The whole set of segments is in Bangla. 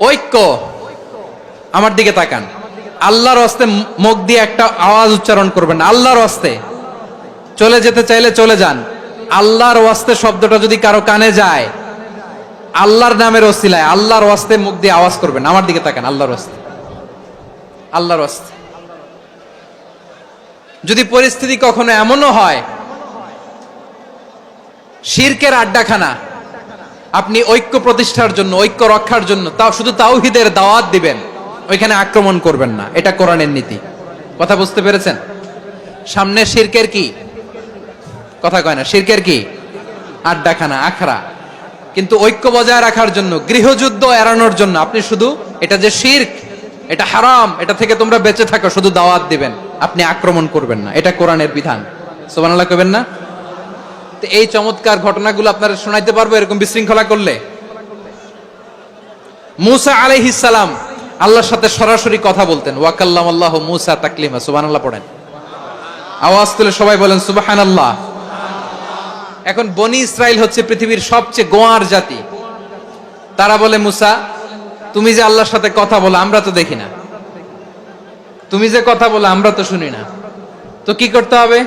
ঐক্য। আমার দিকে তাকান। আল্লাহর হস্তে মুখ দিয়ে একটা আওয়াজ উচ্চারণ করবেন। আল্লাহর হস্তে। চলে যেতে চাইলে চলে যান। আল্লাহর ওয়াস্তে শব্দটা যদি কারও কানে যায়, আল্লাহর নামের ওসিলায় আল্লাহর ওয়াস্তে মুখ দিয়ে আওয়াজ করবেন। আমার দিকে তাকান, আল্লাহর ওয়াস্তে আল্লাহর ওয়াস্তে যদি পরিস্থিতি কখনো এমনও হয়, শিরকের আড্ডাখানা আপনি ঐক্য প্রতিষ্ঠার জন্য, ঐক্য রক্ষার জন্য তাও শুধু তাওহিদের দাওয়াত দিবেন, ওইখানে আক্রমণ করবেন না। এটা কোরআনের নীতি। কথা বুঝতে পেরেছেন? সামনে শিরকের কি? কথা কয় না, শিরকের কি? আড্ডাখানা, আখড়া। কিন্তু ঐক্য বজায় রাখার জন্য, গৃহযুদ্ধ এড়ানোর জন্য আপনি শুধু, এটা যে শির্ক, এটা হারাম, এটা থেকে তোমরা বেঁচে থাকো, শুধু দাওয়াত দিবেন। আপনি আক্রমণ করবেন না। এটা কোরআনের বিধান। সোমান সোবানাল্লাহ কবেন না? এই চমৎকার ঘটনাগুলো আপনারা শোনাইতে পারব, এরকম বিশৃঙ্খলা করলে। মুসা আলাইহিসালাম আল্লাহর সাথে সরাসরি কথা বলতেন। ওয়াকাল্লাম আল্লাহ মুসা তাকলিমা, সুবহানাল্লাহ পড়েন। আওয়াজ তুলে সবাই বলেন, সুবহানাল্লাহ। এখন বনি ইসরাইল হচ্ছে পৃথিবীর সবচেয়ে গোয়ার জাতি। তারা বলে, মুসা, তুমি যে আল্লাহর সাথে কথা বলো, আমরা তো দেখি না। তুমি যে কথা বলো, আমরা তো শুনি না। তো কি করতে হবে?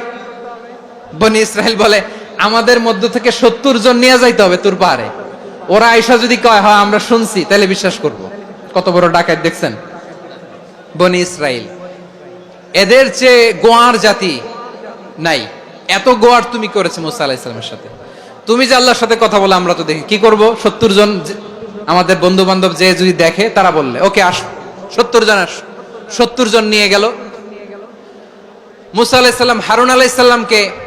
বনি ইসরায়েল বলে আমাদের মধ্য থেকে সত্তর জন নিয়ে যাইতে হবে তোর পাহাড়ে। ওরা আইসা যদি কয়, হয়, আমরা শুনছি, তাহলে বিশ্বাস করব। কত বড় ডাকাত দেখছেন? বনি ইসরাইল। এদের চেয়ে গোয়ার জাতি নাই। এত গোয়ার তুমি করেছে মোসা আলাহ ইসলামের সাথে। তুমি যে আল্লাহর সাথে কথা বলে, আমরা তো দেখি। কি করব? সত্তর জন আমাদের বন্ধু বান্ধব যে যদি দেখে, তারা বললে, ওকে, আস, সত্তর জন আস। সত্তর জন নিয়ে গেল। মুসা আলাইসাল্লাম হারুন আলাইসাল্লামকে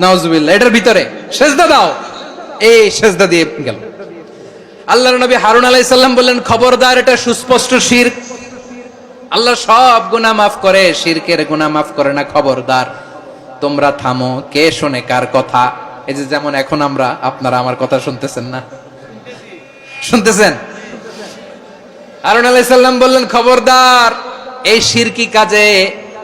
নাহজুবিল্লাহ এটার ভিতরে সেজদা দাও। এই সেজদা দিয়ে গেল। আল্লাহর নবী হারুন আলাইসাল্লাম বললেন, খবরদার, এটা সুস্পষ্ট শির। আল্লাহ সব গুনাহ মাফ করে, শিরকের গুনাহ মাফ করে না, খবরদার। তোমরা থামো, কে শোনে, কার কথা? এই যে যেমন এখন আমরা, আপনারা আমার কথা শুনতেছেন না? শুনতেছেন? হারুন আলাইসাল্লাম বললেন, খবরদার, এই শিরকি কাজে?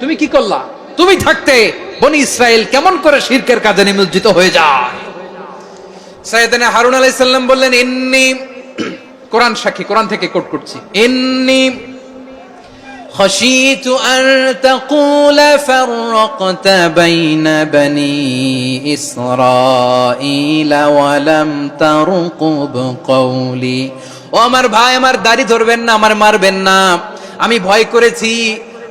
তুমি কি করলা তুমি থাকতে বনি ইসরায়েল কেমন করে শিরকের কাজে নিমজ্জিত হয়ে যায় সাইয়েদনা হারুন আলাইহিস সালাম বললেন ইন্নি কোরআন সাক্ষী কোরআন থেকে কোট করছি ইন্নি خشيت أن تقول فرقت بين بني إسرائيل ولم ترقب قولي ও আমার ভাই আমার দাড়ি ধরবেন না আমার মারবেন না আমি ভয় করেছি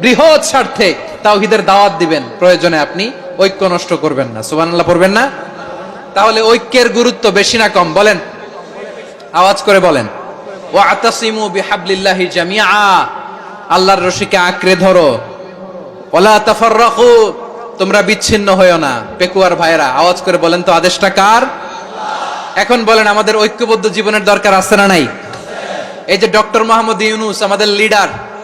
বৃহৎ স্বার্থে তাওহিদের দাওয়াত দিবেন। প্রয়োজনে আপনি ঐক্য নষ্ট করবেন না। সুবহানাল্লাহ পড়বেন না? তাহলে ঐক্যের গুরুত্ব বেশি না কম? বলেন। আওয়াজ করে বলেন। ও আতাসিমু বিহাবলিল্লাহি জামিআ। আল্লাহর রশিকে আঁকড়ে ধরো। ওলা তাফাররাকু। তোমরা বিচ্ছিন্ন হয়েও না। পেকুয়ার ভাইরা আওয়াজ করে বলেন তো আদেশটা কার? এখন বলেন, আমাদের ঐক্যবদ্ধ জীবনের দরকার আছে না নাই? এই যে ডক্টর মোহাম্মদ ইউনুস, আমাদের লিডার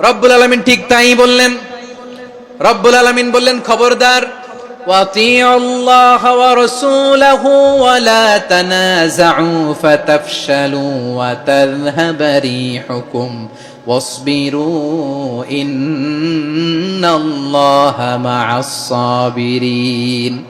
রব্বুল আলমিন ঠিক তাই বললেন রব্বুল আলমিন বললেন খবরদার وَأَطِيعُوا اللَّهَ وَرَسُولَهُ وَلَا تَنَازَعُوا فَتَفْشَلُوا وَتَذْهَبَ رِيحُكُمْ وَاصْبِرُوا إِنَّ اللَّهَ مَعَ الصَّابِرِينَ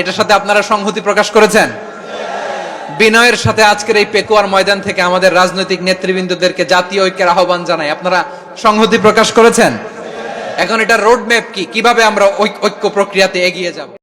এটার সাথে আপনারা সংহতি প্রকাশ করেছেন? বিনয়ের সাথে আজকের এই পেকুয়ার ময়দান থেকে আমাদের রাজনৈতিক নেতৃবৃন্দদেরকে জাতীয় ঐক্যের আহ্বান জানাই। আপনারা সংহতি প্রকাশ করেছেন? এখন এটা রোড ম্যাপ কি? কীভাবে আমরা ঐক- ঐক্য প্রক্রিয়াতে এগিয়ে যাব?